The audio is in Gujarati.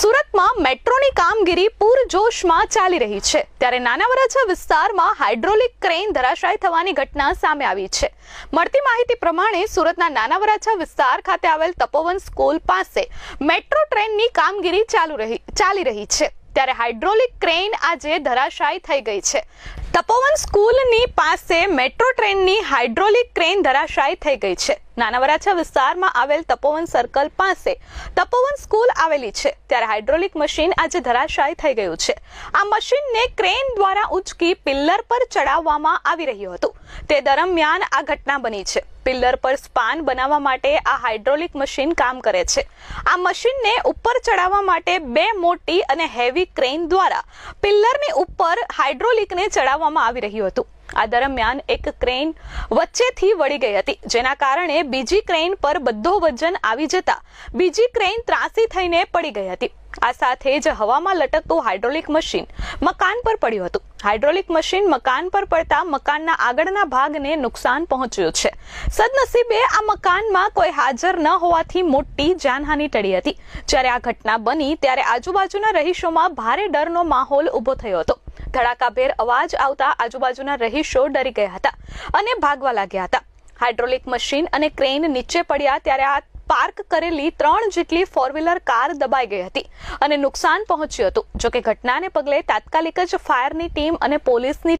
સુરતમાં મેટ્રોની કામગીરી પૂરજોશમાં ચાલી રહી છે. ત્યારે નાના વરાછા વિસ્તારમાં હાઇડ્રોલિક ક્રેન ધરાશાય થવાની ઘટના સામે આવી છે. મળતી માહિતી પ્રમાણે સુરતના નાના વરાછા વિસ્તાર ખાતે આવેલ તપોવન સ્કૂલ પાસે મેટ્રો ટ્રેનની કામગીરી ચાલુ રહી ચાલી રહી છે. ત્યારે હાઇડ્રોલિક ક્રેન આજે ધરાશાયી થઈ ગઈ છે. તપોવન સ્કૂલની પાસે મેટ્રો ટ્રેનની હાઇડ્રોલિક ક્રેન ધરાશાયી થઈ ગઈ છે. નાના વરાછા વિસ્તારમાં આવેલ તપોવન સર્કલ પાસે તપોવન સ્કૂલ આવેલી છે. ત્યારે હાઇડ્રોલિક મશીન આજે ધરાશાયી થઈ ગયું છે. આ મશીનને ક્રેન દ્વારા ઉંચકી પિલ્લર પર ચડાવવામાં આવી રહ્યું હતું. તે દરમિયાન આ ઘટના બની છે. પિલ્લર પર સ્પાન બનાવવા માટે આ હાઇડ્રોલિક મશીન કામ કરે છે. આ મશીનને ઉપર ચડાવવા માટે બે મોટી અને હેવી ક્રેન દ્વારા પિલ્લરની ઉપર હાઇડ્રોલિકને ચડાવવામાં આવી રહ્યું હતું. આ દરમિયાન એક ક્રેન વચ્ચેથી વળી ગઈ હતી, જેના કારણે બીજી ક્રેન પર બધો વજન આવી જતા બીજી ક્રેન ત્રાસી થઈને પડી ગઈ હતી. આ સાથે જ હવામાં લટકતું હાઇડ્રોલિક મશીન મકાન પર પડ્યું હતું. હાઇડ્રોલિક મશીન મકાન પર પડતા મકાનના આગળના ભાગને નુકસાન પહોંચ્યું છે. સદનસીબે આ મકાનમાં કોઈ હાજર ન હોવાથી મોટી જાનહાનિ ટળી હતી. જ્યારે આ ઘટના બની, ત્યારે આજુબાજુના રહીશોમાં ભારે ડરનો માહોલ ઊભો થયો હતો. ધડાકાભેર અવાજ આવતા આજુબાજુના રહીશો ડરી ગયા હતા અને ભાગવા લાગ્યા હતા. હાઇડ્રોલિક મશીન અને ક્રેન નીચે પડ્યા ત્યારે આ પાર્ક કરેલી ત્રણ જેટલી ફોર વ્હીલર કાર દબાઈ ગઈ હતી અને નુકસાન પહોંચ્યું હતું. જોકે ઘટનાને પગલે તાત્કાલિક જ ફાયરની ટીમ અને પોલીસની